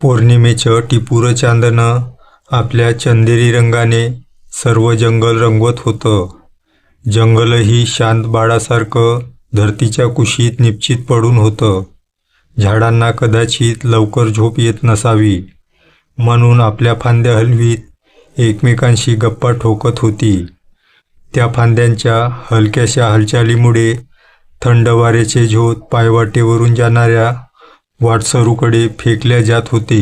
पौर्णिमेचं टिपूरं चांदणं आपल्या चंदेरी रंगाने सर्व जंगल रंगवत होतं. जंगलही शांत बाळासारखं धरतीच्या कुशीत निश्चित पडून होतं. झाडांना कदाचित लवकर झोप येत नसावी, म्हणून आपल्या फांद्या हलवीत एकमेकांशी गप्पा ठोकत होती. त्या फांद्यांच्या हलक्याशा हालचालीमुळे थंड वाऱ्याचे झोत पायवाटेवरून जाणाऱ्या वाटसरूकडे फेकल्या जात होते.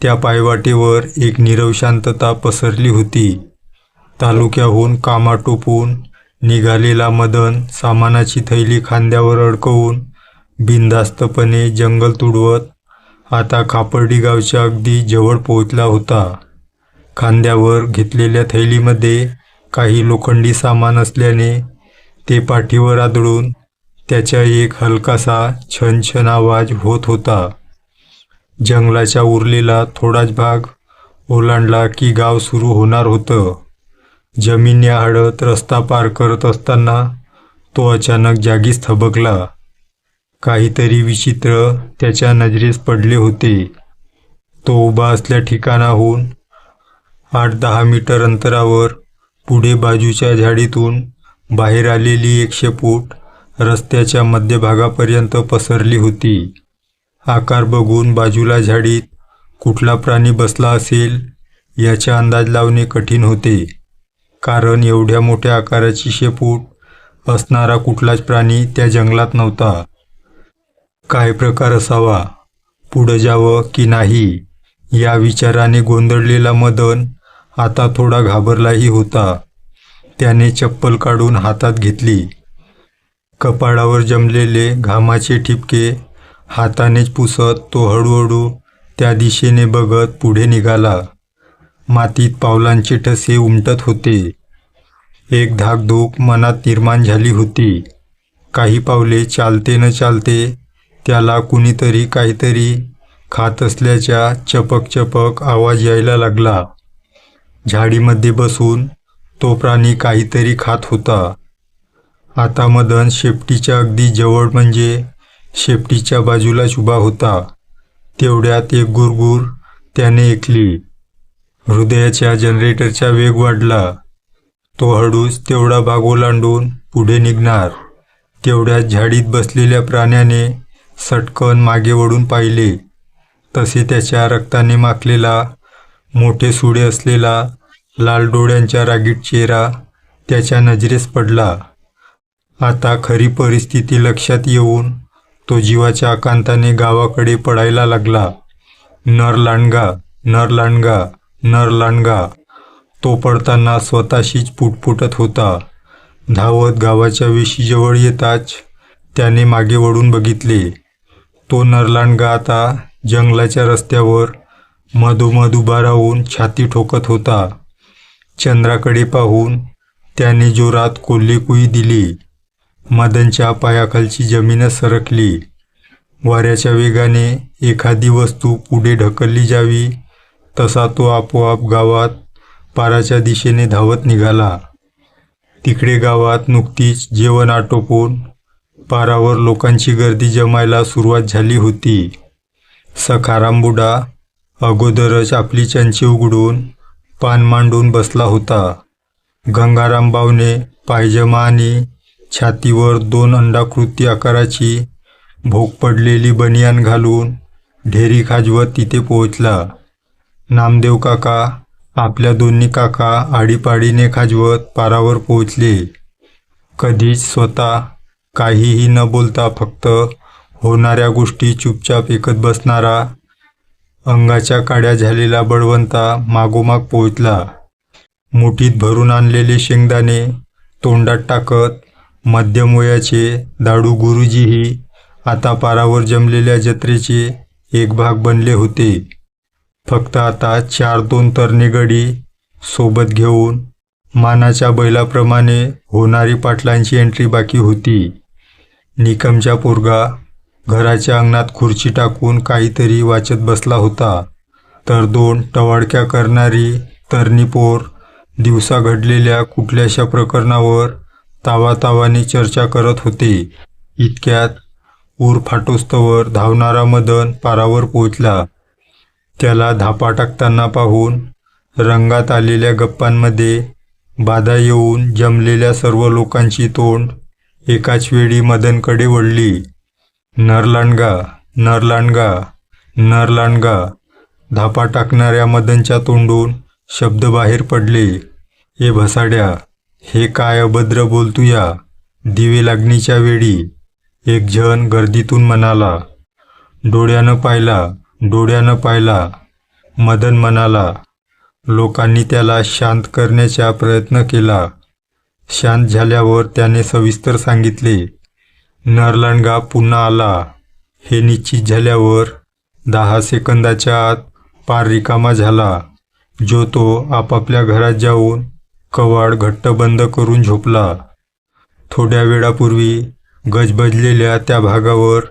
त्या पायवाटेवर एक नीरव शांतता पसरली होती. तालुक्याहून कामा टोपून निघालेला मदन सामानाची थैली खांद्यावर अडकवून बिनधास्तपणे जंगल तुडवत आता खापर्डी गावच्या अगदी जवळ पोहोचला होता. खांद्यावर घेतलेल्या थैलीमध्ये काही लोखंडी सामान असल्याने ते पाठीवर आदळून त्याचा एक हलकासा छनछन आवाज होत होता. जंगलाच्या उरलेला थोडाच भाग ओलांडला की गाव सुरू होणार होतं. जमीन आडत रस्ता पार करत असताना तो अचानक जागीच थबकला. काहीतरी विचित्र त्याच्या नजरेस पडले होते. तो उभा असल्या ठिकाणाहून आठ-दहा मीटर अंतरावर पुढे बाजूच्या झाडीतून बाहेर आलेली एक शेपूट रस्त्याच्या मध्यभागापर्यंत पसरली होती. आकार बघून बाजूला झाडीत कुठला प्राणी बसला असेल याचा अंदाज लावणे कठीण होते, कारण एवढ्या मोठ्या आकाराची शेपूट असणारा कुठलाच प्राणी त्या जंगलात नव्हता. काय प्रकार असावा? पुढं जावं की नाही या विचाराने गोंधळलेला मदन आता थोडा घाबरलाही होता. त्याने चप्पल काढून हातात घेतली. कपाळावर जमलेले घामाचे ठिपके हातानेच पुसत तो हळूहळू त्या दिशेने बघत पुढे निघाला. मातीत पावलांचे ठसे उमटत होते. एक धाकधूक मनात निर्माण झाली होती. काही पावले चालते न चालते त्याला कुणीतरी काहीतरी खात असल्याच्या चपक-चपक आवाज यायला लागला. झाडीमध्ये बसून तो प्राणी काहीतरी खात होता. आता मदन शेपटीच्या अगदी जवळ म्हणजे शेपटीच्या बाजूलाच उभा होता. तेवढ्यात एक गुरगुर त्याने ऐकली. हृदयाच्या जनरेटरचा वेग वाढला. तो हळूच तेवढा भाग ओलांडून पुढे निघणार, तेवढ्यात झाडीत बसलेल्या प्राण्याने सटकन मागे वळून पाहिले. तसे त्याच्या रक्ताने माखलेला, मोठे सुडे असलेला, लाल डोळ्यांचा रागीट चेहरा त्याच्या नजरेस पडला. आता खरी परिस्थिती लक्षात येऊन तो जीवाच्या आकांताने गावाकडे पडायला लागला. नर लांडगा, नर लांडगा, नर लांडगा तो पडताना स्वतःशीच पुटपुटत होता. धावत गावाच्या वेशीजवळ येताच त्याने मागे वळून बघितले. तो नरलांडगा आता जंगलाच्या रस्त्यावर मधोमध उभा राहून छाती ठोकत होता. चंद्राकडे पाहून त्याने जोरात कोल्हेकुई दिली. मदनच्या पायाखालची जमीनच सरकली. वाऱ्याच्या वेगाने एखादी वस्तू पुढे ढकलली जावी तसा तो आपोआप गावात पाराच्या दिशेने धावत निघाला. तिकडे गावात नुकतीच जेवण आटोपून पारावर लोकांची गर्दी जमायला सुरुवात झाली होती. सखारामबुडा अगोदरच आपली चंची उघडून पान मांडून बसला होता. गंगाराम बावने पायजमा आणि छातीवर दोन अंडाकृती आकाराची भोक पडलेली बनियान घालून ढेरी खाजवत तिथे पोहोचला. नामदेव काका आपल्या दोन्ही काका आडीपाडीने खाजवत पारावर पोहोचले. कधीच स्वतः काहीही न बोलता फक्त होणाऱ्या गोष्टी चुपचाप ऐकत बसणारा अंगाच्या काड्या झालेला बळवंता मागोमाग पोहोचला. मुठीत भरून आणलेले शेंगदाणे तोंडात टाकत मध्यम वयाचे दाडू गुरुजीही आता पारावर जमलेल्या जत्रेचे एक भाग बनले होते. फक्त आता चार-दोन तरणे गडी सोबत घेऊन मानाच्या बैलाप्रमाणे होणारी पाटलांची एंट्री बाकी होती. निकमचा पोरगा घराच्या अंगणात खुर्ची टाकून काहीतरी वाचत बसला होता, तर दोन टवाडक्या करणारी तरणी पोर दिवसा घडलेल्या कुठल्याशा प्रकरणावर तावातावाने चर्चा करत होते. इतक्यात ऊर फाटोस्तवर धावणारा मदन पारावर पोचला त्याला धापा टाकताना पाहून रंगात आलेल्या गप्पांमध्ये बाधा येऊन जमलेल्या सर्व लोकांची तोंड एकाच वेळी मदनकडे वळली. नरलांडगा नरलांडगा नरलांडगा धापा टाकणाऱ्या मदनच्या तोंडून शब्द बाहेर पडले. ए भसाड्या हे काय अभद्र बोलतूया दिवे लागणीच्या वेळी एक जण गर्दीतून म्हणाला डोळ्यानं पाहिला डोळ्यानं पाहिला मदन म्हणाला. लोकांनी त्याला शांत करण्याचा प्रयत्न केला. शांत झाल्यावर त्याने सविस्तर सांगितले नरलंडगा पुन्हा आला. हे निश्चित झाल्यावर दहा सेकंदाच्या आत पार रिकामा झाला जो तो आपापल्या घरात जाऊन कवाड घट्ट बंद करून झोपला. थोड्या वेळापूर्वी गजबजलेल्या त्या भागावर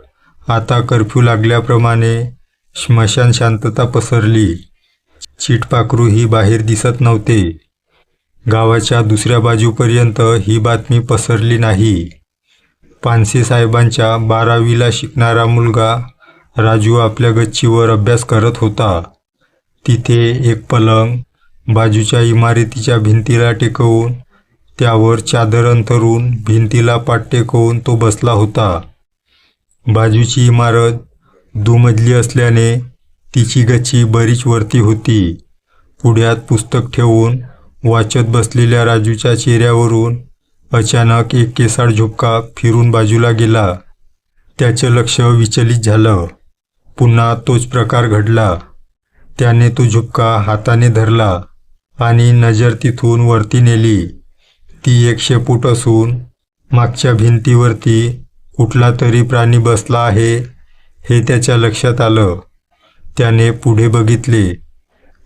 आता कर्फ्यू लागल्याप्रमाणे श्मशान शांतता पसरली. चिटपाखरूही बाहेर दिसत नव्हते. गावाच्या दुसऱ्या बाजूपर्यंत ही बातमी पसरली नाही. पानसे साहेबांच्या बारावीला शिकणारा मुलगा राजू आपल्या गच्चीवर अभ्यास करत होता. तिथे एक पलंग बाजूच्या इमारतीच्या भिंतीला टेकवून त्यावर चादर अंथरून भिंतीला पाठ टेकवून तो बसला होता. बाजूची इमारत दुमजली असल्याने तिची गच्ची बरीच वरती होती. पुढ्यात पुस्तक ठेवून वाचत बसलेल्या राजूच्या चेहऱ्यावरून अचानक एक केसाळ झुपका फिरून बाजूला गेला. त्याचं लक्ष विचलित झालं. पुन्हा तोच प्रकार घडला. त्याने तो झुपका हाताने धरला. आणि नजर तिथून वरती नेली. ती एक शेपूट असून मागच्या भिंतीवरती कुठला तरी प्राणी बसला आहे हे त्याच्या लक्षात आलं. त्याने पुढे बघितले.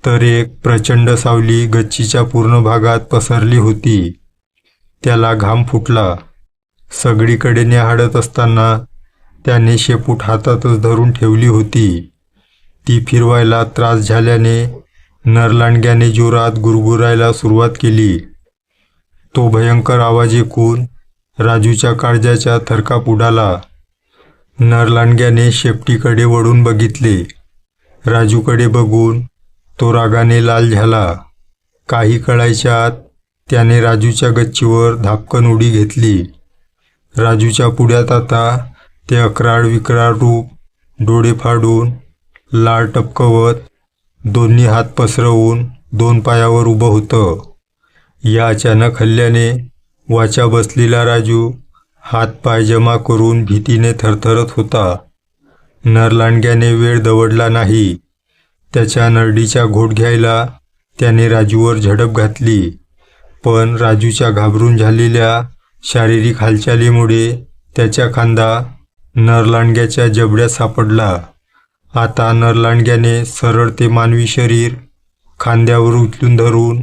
तर एक प्रचंड सावली गच्चीच्या पूर्ण भागात पसरली होती. त्याला घाम फुटला. सगळीकडे न्याहाळत असताना त्याने शेपूट हातातच धरून ठेवली होती. ती फिरवायला त्रास झाल्याने नरलांडग्याने जोरात गुरगुरायला सुरुवात केली. तो भयंकर आवाज ऐकून राजूच्या काळजाच्या थरकाप उडाला. नरलांडग्याने शेपटीकडे वळून बघितले. राजूकडे बघून तो रागाने लाल झाला. काही कळायच्या आत त्याने राजूच्या गच्चीवर धापकन उडी घेतली. राजूच्या पुढ्यात आता ते अकराळ विक्राळ रूप डोळे फाडून लाळ टपकवत दोन्ही हात पसरवून दोन पायावर उभं होतं. या अचानक हल्ल्याने वाचा बसलेला राजू हात पाय जमा करून भीतीने थरथरत होता. नरलांडग्याने वेळ दवडला नाही. त्याच्या नरडीचा घोट घ्यायला त्याने राजूवर झडप घातली. पण राजूच्या घाबरून झालेल्या शारीरिक हालचालीमुळे त्याच्या खांदा नरलांडग्याच्या जबड्यात सापडला. आता नरलांडग्याने सरळ ते मानवी शरीर खांद्यावर उचलून धरून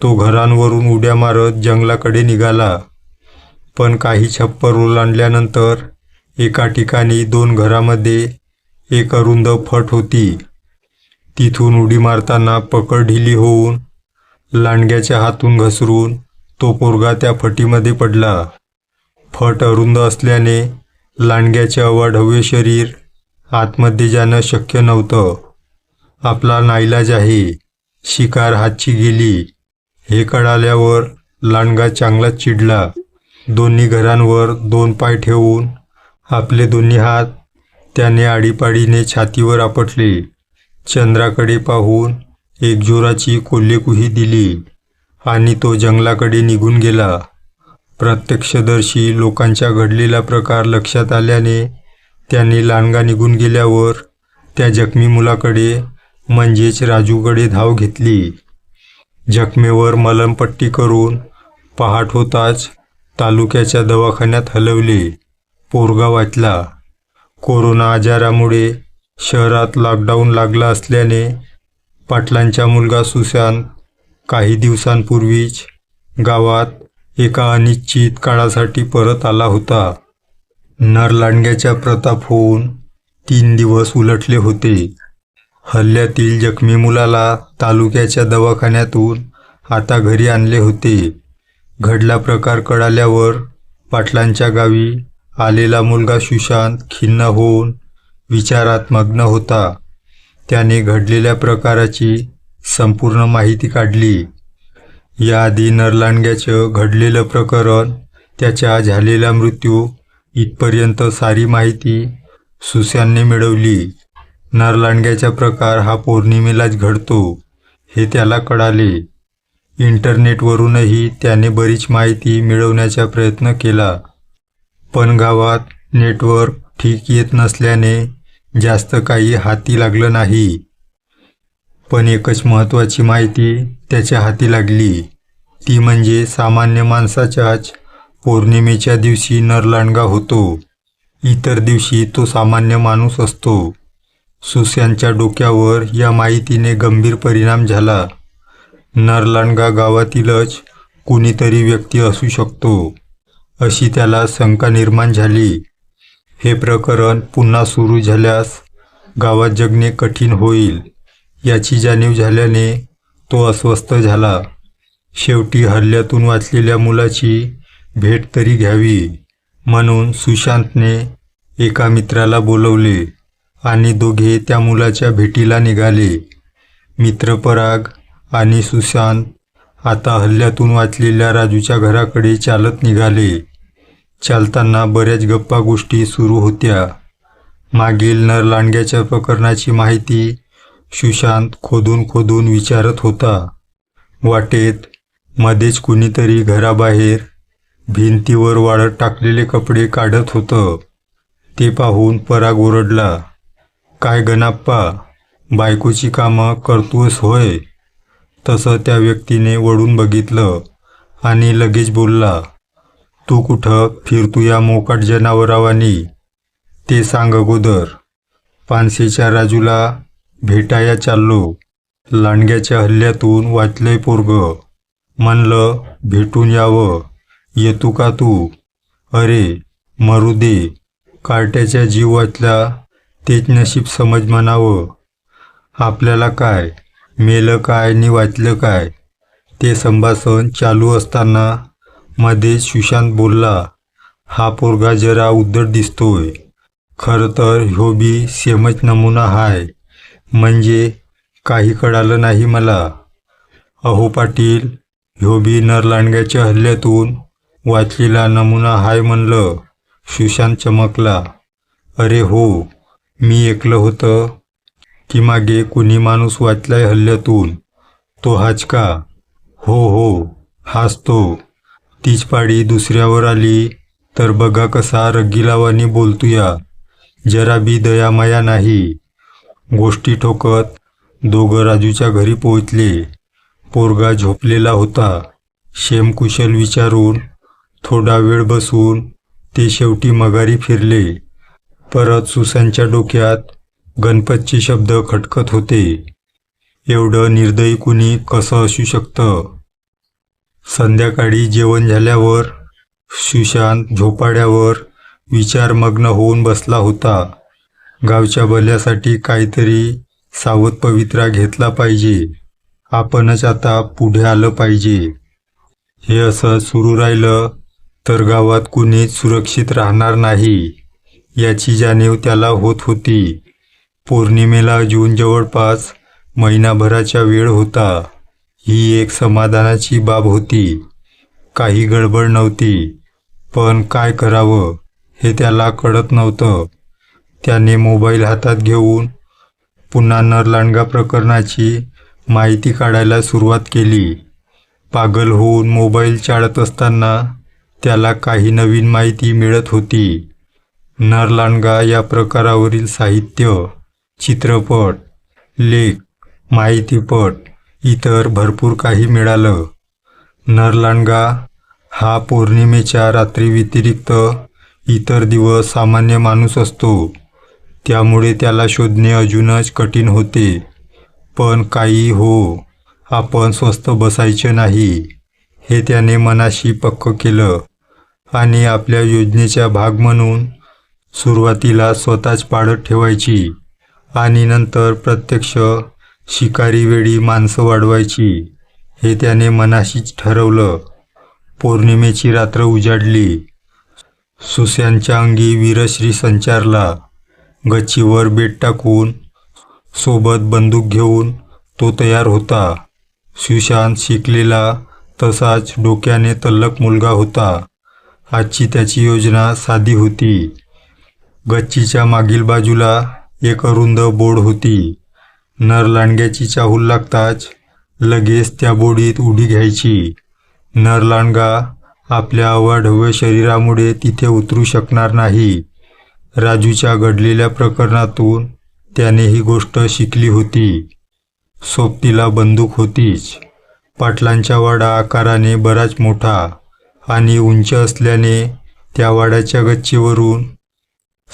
तो घरांवरून उड्या मारत जंगलाकडे निघाला. पण काही छप्पर ओलांडल्यानंतर एका ठिकाणी दोन घरामध्ये एक अरुंद फट होती. तिथून उडी मारताना पकड ढिली होऊन लांडग्याच्या हातून घसरून तो पोरगा त्या फटीमध्ये पडला. फट अरुंद असल्याने लांडग्याचे अवाढव्य शरीर आतमध्ये जाणं शक्य नव्हतं. आपला नाईलाज आहे शिकार हातची गेली. हे कळाल्यावर लांडगा चांगलाच चिडला. दोन्ही घरांवर दोन पाय ठेवून आपले दोन्ही हात त्याने आडीपाडीने छातीवर आपटले. चंद्राकडे पाहून एक जोराची कोल्हेकुही दिली आणि तो जंगलाकडे निघून गेला. प्रत्यक्षदर्शी लोकांच्या घडलेला प्रकार लक्षात आल्याने त्याने लांडगा निघून गेल्यावर त्या जखमी मुलाकडे म्हणजेच राजूकडे धाव घेतली. जखमेवर मलमपट्टी करून पहाट होताच तालुक्याच्या दवाखान्यात हलवले. पोरगा वाचला. कोरोना आजारामुळे शहरात लॉकडाऊन लागला असल्याने पाटलांचा मुलगा सुशांत काही दिवसांपूर्वीच गावात एका अनिश्चित काळासाठी परत आला होता. नरलांडग्याच्या प्रताप होऊन तीन दिवस उलटले होते. हल्ल्यातील जखमी मुलाला तालुक्याच्या दवाखान्यातून आता घरी आणले होते. घडला प्रकार कळाल्यावर पाटलांच्या गावी आलेला मुलगा सुशांत खिन्न होऊन विचारात मग्न होता. त्याने घडलेल्या प्रकाराची संपूर्ण माहिती काढली. याआधी नरलांडग्याचं घडलेलं प्रकरण त्याच्या झालेला मृत्यू इथपर्यंत सारी माहिती सुस्यांनी मिळवली. नरलांडग्याचा प्रकार हा पौर्णिमेलाच घडतो हे त्याला कळाले. इंटरनेटवरूनही त्याने बरीच माहिती मिळवण्याचा प्रयत्न केला. पण गावात नेटवर्क ठीक येत नसल्याने जास्त काही हाती लागलं नाही. पण एकच महत्त्वाची माहिती त्याच्या हाती लागली. ती म्हणजे सामान्य माणसाच्याच पौर्णिमेच्या दिवशी नरलांडगा होतो. इतर दिवशी तो सामान्य माणूस असतो. सुस्यांच्या डोक्यावर या माहितीने गंभीर परिणाम झाला. नरलांडगा गावातीलच कुणीतरी व्यक्ती असू शकतो अशी त्याला शंका निर्माण झाली. हे प्रकरण पुन्हा सुरू झाल्यास गावात जगणे कठीण होईल याची जाणीव झाल्याने तो अस्वस्थ झाला. शेवटी हल्ल्यातून वाचलेल्या मुलाची भेट तरी घ्यावी म्हणून सुशांतने एका मित्राला बोलवले आणि दोघे त्या मुलाच्या भेटीला निघाले. मित्र पराग आणि सुशांत आता हल्ल्यातून वाचलेल्या राजूच्या घराकडे चालत निघाले. चालताना बऱ्याच गप्पा गोष्टी सुरू होत्या. मागील नरलांडग्याच्या प्रकरणाची माहिती सुशांत खोदून खोदून विचारत होता. वाटेत मध्येच कुणीतरी घराबाहेर भिंतीवर वाळत टाकलेले कपडे काढत होतं. ते पाहून पराग ओरडला काय गणाप्पा बायकोची कामं करतोस होय? तसं त्या व्यक्तीने वळून बघितलं आणि लगेच बोलला तू कुठं फिरतू या मोकाट जनावरावानी? ते सांग अगोदर पानसेच्या राजूला भेटाया चाललो. लांडग्याच्या हल्ल्यातून वाचलंय पोरग. म्हणलं भेटून यावं. येतू का तू? अरे मरू दे. कार्ट्याच्या जीव तेच नशीब समज म्हणावं. आपल्याला काय? मेलं काय नि वाचलं काय? ते संभाषण चालू असताना मध्ये सुशांत बोलला हा पोरगा जरा उद्धट दिसतोय. खरं तर ह्यो बी सेमच नमुना हाय. म्हणजे काही कळालं नाही मला. अहो पाटील ह्यो बी नरलांडग्याच्या हल्ल्यातून वाचलेला नमुना हाय म्हणलं सुशांत चमकला. अरे हो मी ऐकलं होतं. की मागे कुणी माणूस वाचलाय हल्ल्यातून. तो हाच का? हो हो हाच तो. तीच पाडी दुसऱ्यावर आली तर बघा कसा रग्गीलावानी बोलतूया. जरा बी दयामया नाही. गोष्टी ठोकत दोघं राजूच्या घरी पोहोचले. पोरगा झोपलेला होता. शेमकुशल विचारून थोडा वेळ बसून ते शेवटी मगारी फिरले. परत सुसांच्या डोक्यात गणपतचे शब्द खटकत होते. एवढं निर्दयी कुणी कसं असू शकतं? संध्याकाळी जेवण झाल्यावर सुशांत झोपाड्यावर विचारमग्न होऊन बसला होता. गावच्या भल्यासाठी काहीतरी सावध पवित्रा घेतला पाहिजे. आपणच आता पुढे आलं पाहिजे. हे असं सुरू राहिलं तर गावात कुणीच सुरक्षित राहणार नाही. याची जाणीव त्याला होत होती. पौर्णिमेला जून जवळपास महिनाभराचा वेळ होता. ही एक समाधानाची बाब होती. काही गडबड नव्हती. पण काय करावं हे त्याला कळत नव्हतं. त्याने मोबाईल हातात घेऊन पुन्हा नरलांडगा प्रकरणाची माहिती काढायला सुरुवात केली. पागल होऊन मोबाईल चाळत असताना त्याला काही नवीन माहिती मिळत होती. नरलांडगा या प्रकारावरील साहित्य चित्रपट लेख माहितीपट इतर भरपूर काही मिळालं. नरलांडगा हा पौर्णिमेच्या रात्री व्यतिरिक्त इतर दिवस सामान्य माणूस असतो. त्यामुळे त्याला शोधणे अजूनच कठीण होते. पण काही हो आपण स्वस्त बसायचे नाही हे त्याने मनाशी पक्क केलं. आणि आपल्या योजनेचा भाग म्हणून सुरुवातीला स्वतःच पाळत ठेवायची आणि नंतर प्रत्यक्ष शिकारी वेळी माणसं वाढवायची हे त्याने मनाशीच ठरवलं. पौर्णिमेची रात्र उजाडली. सुस्यांच्या अंगी वीरश्री संचारला. गच्चीवर बेट टाकून सोबत बंदूक घेऊन तो तयार होता. सुशांत शिकलेला तसाच डोक्याने तल्लक मुलगा होता. आजची त्याची योजना साधी होती. गच्चीच्या मागील बाजूला एक अरुंद बोड होती. नर लांडग्याची चाहूल लागताच लगेच त्या बोडीत उडी घ्यायची. नर लांडगा आपल्या अवाढव्य शरीरामुळे तिथे उतरू शकणार नाही. राजूच्या घडलेल्या प्रकरणातून त्याने ही गोष्ट शिकली होती. सोबतीला बंदूक होतीच. पाटलांच्या वाडा आकाराने बराच मोठा. आणि उंच असल्याने त्या वाड्याच्या गच्चीवरून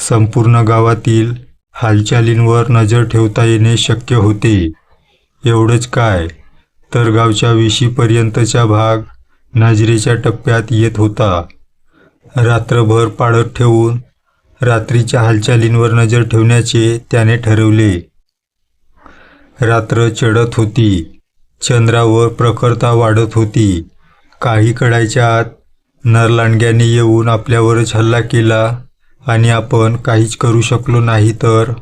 संपूर्ण गावातील हालचालींवर नजर ठेवता येणे शक्य होते. एवढंच काय तर गावच्या विशीपर्यंतचा भाग नजरेच्या टप्प्यात येत होता. रात्रभर पाळत ठेवून रात्रीच्या हालचालींवर नजर ठेवण्याचे त्याने ठरवले. रात्र चढत होती. चंद्रावर प्रखरता वाढत होती. काही कडायच्या आत नरलांडग्याने येऊन आपल्यावरच हल्ला केला आणि आपण काहीच करू शकलो नाही तर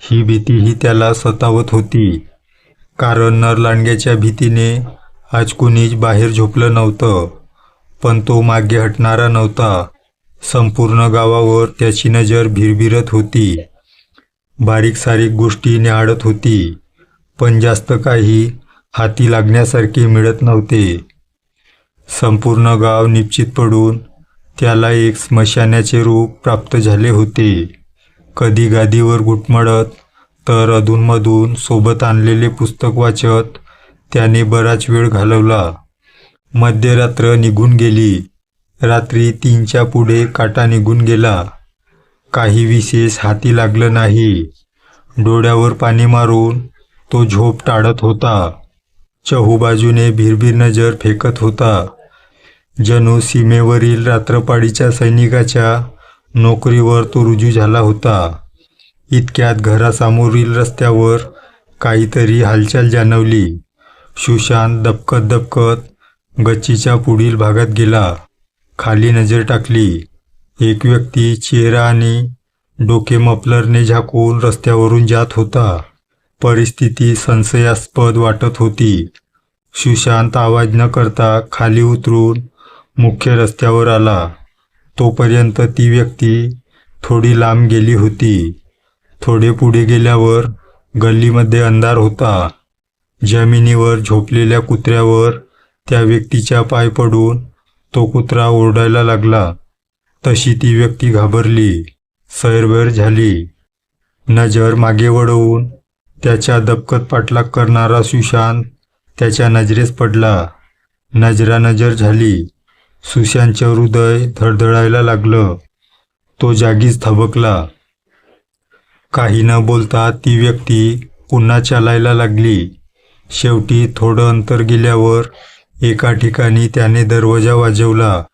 ही भीतीही त्याला सतावत होती. कारण नरलांडग्याच्या भीतीने आज कुणीच बाहेर झोपलं नव्हतं पण तो मागे हटणारा नव्हता. संपूर्ण गावावर त्याची नजर भिरभिरत होती. बारीक सारीक गोष्टी न्याहाळत होती पण जास्त काही हाती लागण्यासारखे मिळत नव्हते. संपूर्ण गाव निश्चित पडून त्याला एक स्मशानाचे रूप प्राप्त झाले होते. कधी गादीवर घुटमळत तर अधूनमधून सोबत आणलेले पुस्तक वाचत त्याने बराच वेळ घालवला. मध्यरात्र निघून गेली. रात्री तीनच्या पुढे काटा निघून गेला. काही विशेष हाती लागलं नाही. डोळ्यावर पाणी मारून तो झोप टाळत होता. चहूबाजूने भिरभिर नजर फेकत होता. जणू सीमेवरील रात्रपाडीच्या सैनिकाच्या नोकरीवर तो रुजू झाला होता. इतक्यात घरासमोरील रस्त्यावर काहीतरी हालचाल जाणवली. सुशांत दबकत दबकत गच्चीच्या पुढील भागात गेला. खाली नजर टाकली. एक व्यक्ती चेहरा आणि डोके मफलरने झाकून रस्त्यावरून जात होता. परिस्थिती संशयास्पद वाटत होती. सुशांत आवाज न करता खाली उतरून मुख्य रस्त्यावर आला. तोपर्यंत ती व्यक्ती थोडी लांब गेली होती. थोडे पुढे गेल्यावर गल्लीमध्ये अंधार होता. जमिनीवर झोपलेल्या कुत्र्यावर त्या व्यक्तीच्या पाय पडून तो कुत्रा ओरडायला लागला. तशी ती व्यक्ती घाबरली. सैरभैर झाली. नजर मागे वळवून त्याच्या दबकत पाठलाग करणारा सुशांत त्याच्या नजरेस पडला. नजरानजर झाली. सुशांतचे हृदय धडधडायला लागलं. तो जागीच थबकला. काही न बोलता ती व्यक्ती पुन्हा चालायला लागली. शेवटी थोडं अंतर गेल्यावर एका ठिकाणी त्याने दरवाजा वाजवला.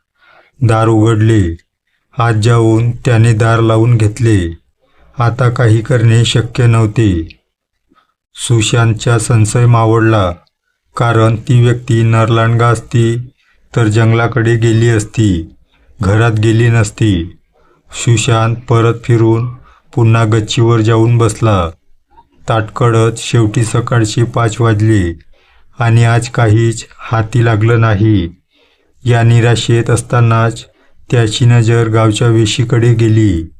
दार उघडले. आत जाऊन त्याने दार लावून घेतले. आता काही करणे शक्य नव्हते. सुशांतचा संशय मावळला कारण ती व्यक्ती नरलांडगा असती तर जंगलाकडे गेली असती. घरात गेली नसती. सुशांत परत फिरून पुन्हा गच्चीवर जाऊन बसला. ताटकळत शेवटी सकाळची पाच वाजली आणि आज काहीच हाती लागलं नाही. या निराशेत असतानाच त्याची नजर गावच्या वेशीकडे गेली.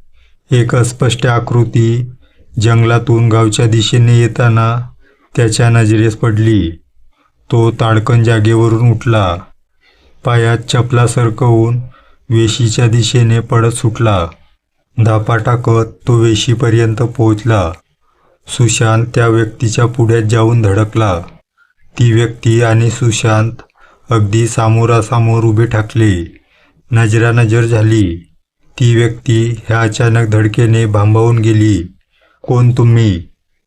एक अस्पष्ट आकृती जंगलातून गावच्या दिशेने येताना त्याच्या नजरेस पडली. तो ताडकन जागेवरून उठला. पायात चपला सरकवून वेशीच्या दिशेने पडत सुटला. धापा टाकत तो वेशीपर्यंत पोहोचला. सुशांत त्या व्यक्तीच्या पुढ्यात जाऊन धडकला. ती व्यक्ती आणि सुशांत अगदी सामोरासमोर उभे ठाकले. नजरानजर झाली. ती व्यक्ती ह्या अचानक धडकेने भांबावून गेली. कोण तुम्ही?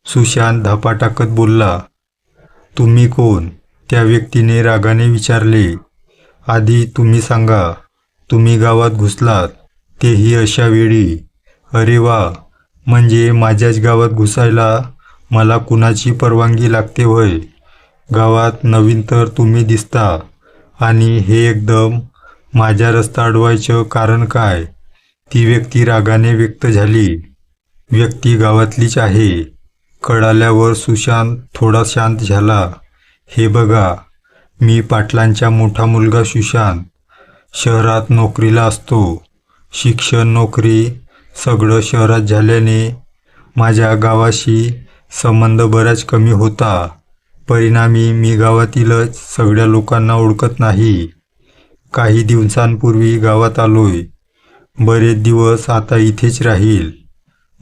सुशांत धापा टाकत बोलला. तुम्ही कोण? त्या व्यक्तीने रागाने विचारले. आधी तुम्ही सांगा तुम्ही गावात घुसलात तेही अशा वेळी. अरे वा म्हणजे माझ्याच गावात घुसायला मला कुणाची परवानगी लागते होय? गावात नवीन तर तुम्ही दिसता. आणि हे एकदम माझ्या रस्ता अडवायचं कारण काय? ती व्यक्ती रागाने व्यक्त झाली. व्यक्ती गावातलीच आहे. कळाल्यावर सुशांत थोडा शांत झाला. हे बघा मी पाटलांचा मोठा मुलगा सुशांत. शहरात नोकरीला असतो. शिक्षण नोकरी सगळं शहरात झाल्याने माझ्या गावाशी संबंध बराच कमी होता. परिणामी मी गावातीलच सगळ्या लोकांना ओळखत नाही. काही दिवसांपूर्वी गावात आलोय. बरेच दिवस आता इथेच राहील.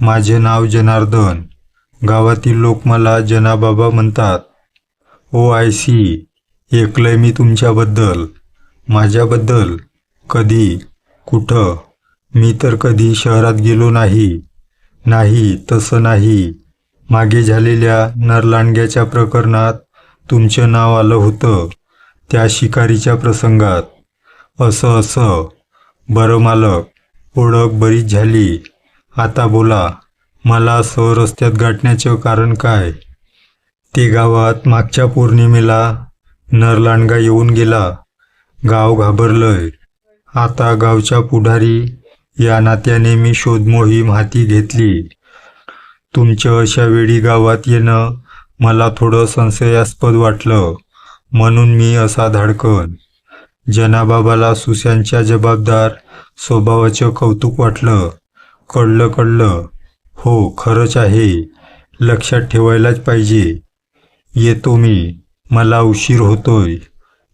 माझे नाव जनार्दन. गावातील लोक मला जनाबाबा म्हणतात. Oh I see. ऐकलंय मी तुमच्याबद्दल. माझ्याबद्दल कधी कुठं मी तर कधी शहरात गेलो नाही. नाही तसं नाही. मागे झालेल्या नरलांडग्याच्या प्रकरणात तुमचं नाव आलं होतं त्या शिकारीच्या प्रसंगात. असं असं. बरं मालक ओळख बरीच झाली. आता बोला मला असं रस्त्यात गाठण्याचं कारण काय? ते गावात मागच्या पौर्णिमेला नरलांडगा येऊन गेला. गाव घाबरलंय. आता गावच्या पुढारी या नात्याने मी शोधमोहीम हाती घेतली. तुमच्या अशा वेळी गावात येणं मला थोडं संशयास्पद वाटलं. म्हणून मी असा धाडकन. जनाबाबाला सुशांतच्या जबाबदार स्वभावाचं कौतुक वाटलं. कळलं कळलं. हो खरंच आहे. लक्षात ठेवायलाच पाहिजे. येतो मी. मला उशीर होतोय.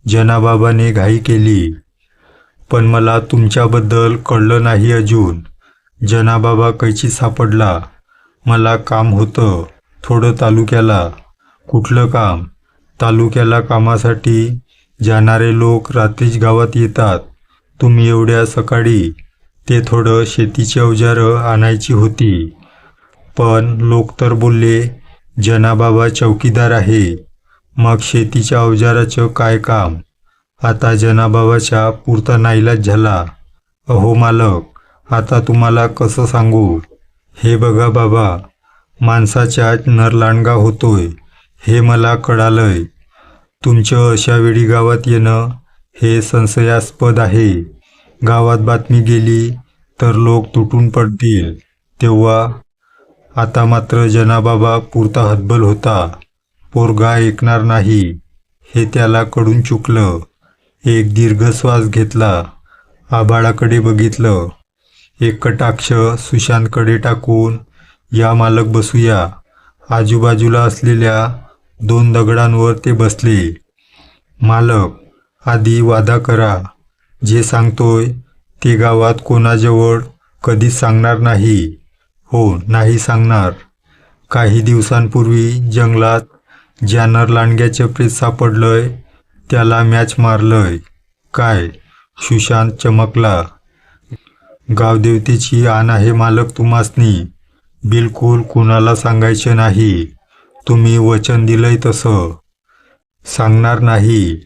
जनाबाबाने घाई केली. पण मला तुमच्याबद्दल कळलं नाही अजून. जनाबाबा कैची सापडला. मला काम होतं. थोडं तालुक्याला. कुठलं काम? तालुक्याला कामासाठी जाणारे लोक रात्रीच गावात येतात. तुम्ही एवढ्या सकाळी ते थोडं शेतीची अवजारं आणायची होती. पण लोक तर बोलले जनाबाबा चौकीदार आहे. मग शेतीच्या अवजाराचं काय काम? आता जनाबाबाच्या पुरता नाईलाज झाला. अहो मालक आता तुम्हाला कसं सांगू? हे बघा बाबा माणसाच्या नरलांडगा होतोय. हे मला कळालंय. तुमचं अशा वेळी गावात येणं हे संशयास्पद आहे. गावात बातमी गेली तर लोक तुटून पडतील. तेव्हा आता मात्र जनाबाबा पुरता हतबल होता. पोरगा ऐकणार नाही. हे त्याला कडून चुकलं. एक दीर्घ श्वास घेतला. आबाळाकडे बघितलं. एक कटाक्ष सुशांतकडे टाकून या मालक बसूया. आजूबाजूला असलेल्या दोन दगडांवर ते बसले. मालक आधी वादा करा. जे सांगतोय ते गावात कोणाजवळ कधीच सांगणार नाही. हो नाही सांगणार. काही दिवसांपूर्वी जंगलात ज्या नरलांडग्याचं प्रेत सापडलंय त्याला मॅच मारलंय. काय? सुशांत चमकला. गावदेवतेची आण आहे मालक तुम्हासनी. बिलकुल कुणाला सांगायचं नाही. तुम्ही वचन दिलंय तसं. सांगणार नाही.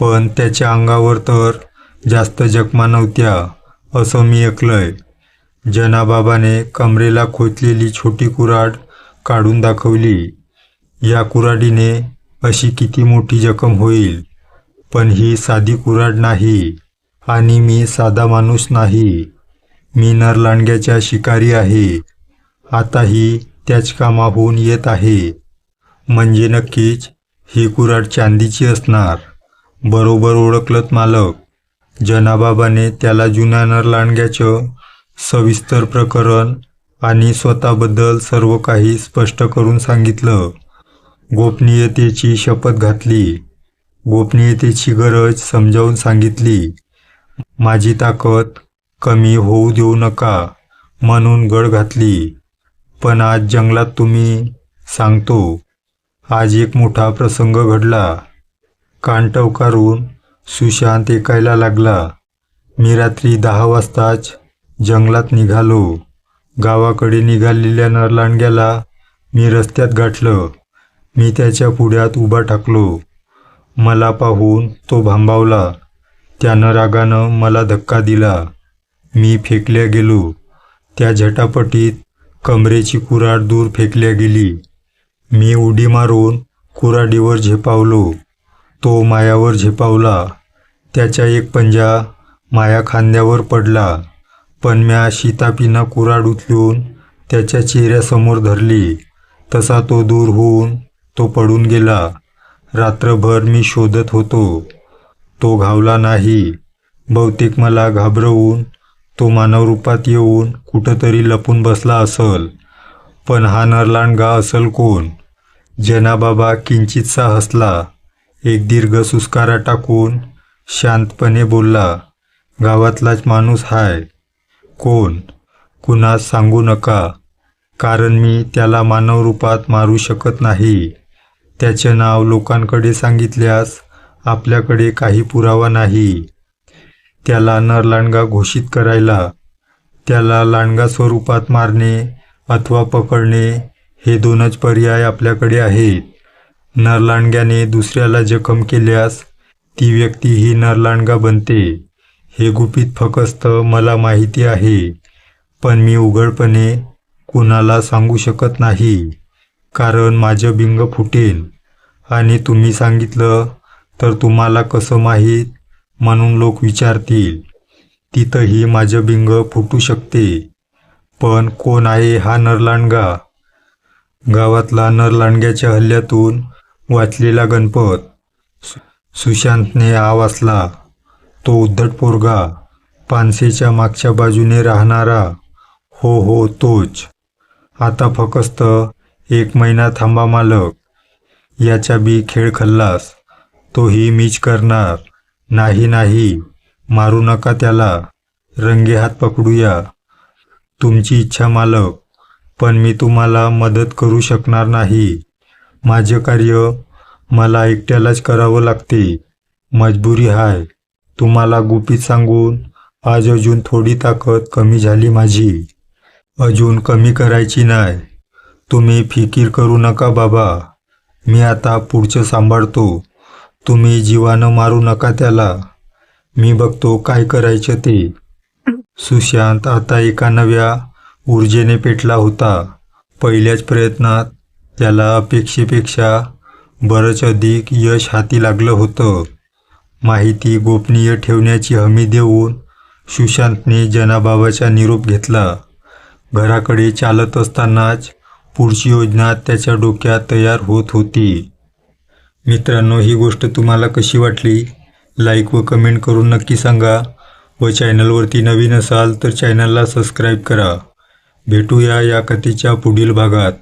पण त्याच्या अंगावर तर जास्त जखमा नव्हत्या असं मी ऐकलंय. जनाबाबाने कमरेला खोचलेली छोटी कुराड काढून दाखवली. या कुऱ्हाडीने अशी किती मोठी जखम होईल? पण ही साधी कुऱ्हाड नाही आणि मी साधा माणूस नाही. मी नरलांडग्याच्या शिकारी आहे. आताही त्याच कामाहून येत आहे. म्हणजे नक्कीच ही कुऱ्हाड चांदीची असणार. बरोबर ओळखलत मालक. जनाबाबाने त्याला जुन्या नरलांडग्याचं सविस्तर प्रकरण आणि स्वतःबद्दल सर्व काही स्पष्ट करून सांगितलं. गोपनीयतेची शपथ घातली. गोपनीयतेची गरज समजावून सांगितली. माझी ताकद कमी होऊ देऊ नका म्हणून गड घातली. पण आज जंगलात तुम्ही सांगतो आज एक मोठा प्रसंग घडला. कांटवकारून सुशांत ऐकायला लागला. मी रात्री दहा वाजताच जंगलात निघालो. गावाकडे निघालेल्या नरलांडग्याला मी रस्त्यात गाठलं. मी त्याच्या पुढ्यात उभा टाकलो. मला पाहून तो भांबावला. त्यानं रागानं मला धक्का दिला. मी फेकल्या गेलो. त्या झटापटीत कमरेची कुराड दूर फेकल्या गेली. मी उडी मारून कुराडीवर झेपावलो. तो मायावर झेपावला. त्याच्या एक पंजा माया खांद्यावर पडला. पण म्या शितापीनं कुराड उचलून त्याच्या चेहऱ्यासमोर धरली. तसा तो दूर होऊन तो पडून गेला. रात्रभर मी शोधत होतो. तो घावला नाही. बहुतेक मला घाबरवून तो मानवरूपात येऊन कुठंतरी लपून बसला असल. पण हा नरलांडगा असल कोण? जनाबाबा किंचितसा हसला. एक दीर्घ सुस्कारा टाकून शांतपणे बोलला गावातलाच माणूस हाय. कोण? कुणास सांगू नका. कारण मी त्याला मानवरूपात मारू शकत नाही. त्याचे नाव लोकांकडे सांगितल्यास आपल्याकडे काही पुरावा नाही. त्याला नरलांडगा घोषित करायला त्याला लांडगा स्वरूपात मारणे अथवा पकडणे हे दोनच पर्याय आपल्याकडे आहेत. नरलांडग्याने दुसऱ्याला जखम केल्यास ती व्यक्ती ही नरलांडगा बनते. हे गुपित फकस्त मला माहिती आहे पण मी उघडपणे कुणाला सांगू शकत नाही. कारण माझं बिंग फुटेन आणि तुम्ही सांगितलं तर तुम्हाला कसं माहीत? म्हणून लोक विचारतील. तिथंही माझं बिंग फुटू शकते. पण कोण आहे हा नरलांडगा? गावातला नरलांडग्याच्या हल्ल्यातून वाचलेला गणपत. सुशांतने हा वाचला. तो उद्धट पोरगा. पानसेच्या मागच्या बाजूने राहणारा. हो हो तोच. आता फकस्त एक महिना थांबा मालक याच्या बी खेळ खल्लास तोही मीच करणार. नाही नाही मारू नका त्याला रंगे हात पकडूया. तुमची इच्छा मालक पण मी तुम्हाला मदत करू शकणार नाही. माझे कार्य मला एकट्यालाच करावं लागते. मजबुरी हाय. तुम्हाला गुपित सांगून आज अजून थोडी ताकद कमी झाली माझी. अजून कमी करायची नाही. तुम्ही फिकीर करू नका बाबा. मी आता पुढचं सांभाळतो. तुम्ही जीवानं मारू नका त्याला. मी बघतो काय करायचं ते. सुशांत आता एका नव्या ऊर्जेने पेटला होता. पहिल्याच प्रयत्नात त्याला अपेक्षेपेक्षा बरंच अधिक यश हाती लागलं होतं. माहिती गोपनीय ठेवण्याची हमी देऊन सुशांतने जनाबाबाचा निरोप घेतला. घराकडे चालत असतानाच पुढची योजना त्याच्या डोक्यात तयार होत होती. मित्रांनो ही गोष्ट तुम्हाला कशी वाटली? लाईक व कमेंट करून नक्की सांगा. व चॅनलवरती नवीन असाल तर चॅनलला सबस्क्राईब करा. भेटूया या कथेच्या पुढील भागात.